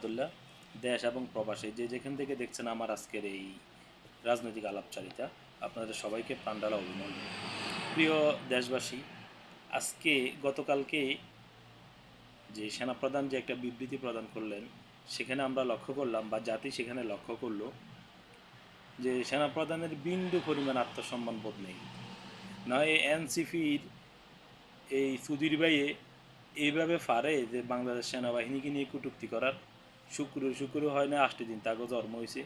রহমতুল্লাহ দেশ এবং প্রবাসে যে যেখান থেকে দেখছেন আমার আজকের এই রাজনৈতিক আলাপচারিতা, আপনাদের সবাইকে প্রাণডালা অভিনন্দন। প্রিয় দেশবাসী, আজকে গতকালকে যে সেনাপ্রধান যে একটা বিবৃতি প্রদান করলেন, সেখানে আমরা লক্ষ্য করলাম বা জাতি সেখানে লক্ষ্য করল যে সেনাপ্রধানের বিন্দু পরিমাণ আত্মসম্মান বোধ নেই। নয়, এনসিপির এই সুধীর ভাইয়ে এইভাবে পারে যে বাংলাদেশ সেনাবাহিনীকে নিয়ে কটূক্তি করার শুক্র শুক্র হয় না আটটি দিন তাকে জন্ম হয়েছে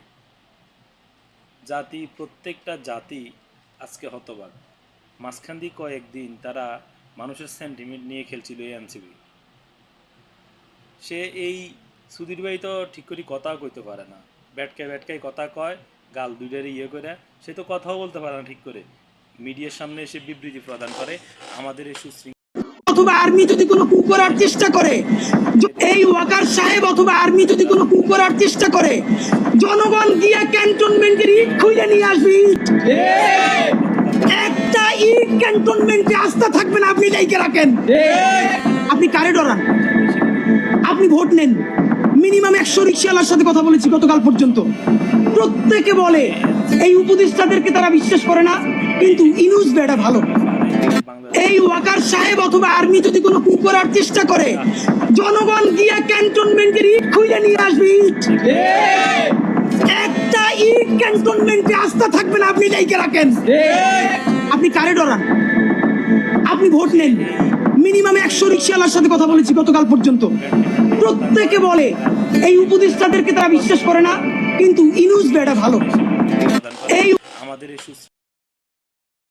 জাতি, প্রত্যেকটা জাতি আজকে হতবাক। মাঝখান দিয়ে কয়েকদিন তারা মানুষের সেন্টিমেন্ট নিয়ে খেলছিল এই এনসিবি সে এই সুধীর ভাই তো ঠিক করে কথা কইতে পারে না। ব্যাটকায় ব্যাটকায় কথা কয়, গাল দুইটারে ইয়ে করে, সে তো কথাও বলতে পারে না ঠিক করে। মিডিয়ার সামনে এসে বিবৃতি প্রদান করে, আমাদের এই সুশৃঙ্খল অথবা আর্মি যদি কোনো কু করার চেষ্টা করে, এই ওয়াকার সাহেব অথবা আর্মি যদি কোনো কু করার চেষ্টা করে, জনগণ গিয়া ক্যান্টনমেন্টের ইট খুলে নিয়ে আসবে একটা ইট ক্যান্টনমেন্টে আস্থা থাকবে না, আপনি লাইকে রাখেন। আপনি কারে ডরান? আপনি ভোট নেন। মিনিমাম একশো রিক্সাওয়ালার সাথে কথা বলেছি গতকাল পর্যন্ত। প্রত্যেকে বলে, এই উপদেষ্টাদেরকে তারা বিশ্বাস করে না, কিন্তু ইনুস বেড়া ভালো। এই ওয়াকার সাহেব অথবা আর্মি যদি কোনো কু করার চেষ্টা করে, জনগণ গিয়া ক্যান্টনমেন্টের ইট খুলে নিয়ে আসবে ইট। একটা ইট ক্যান্টনমেন্টে আস্থা থাকবে না, আপনি লাইকে রাখেন। আপনি কারে ডরান? আপনি ভোট নেন। মিনিমাম একশো রিক্সাওয়ালার সাথে কথা বলেছি গতকাল পর্যন্ত। প্রত্যেকে বলে, এই উপদেষ্টাদেরকে তারা বিশ্বাস করে না, কিন্তু ইনুস বেটা ভালো। এই আমাদের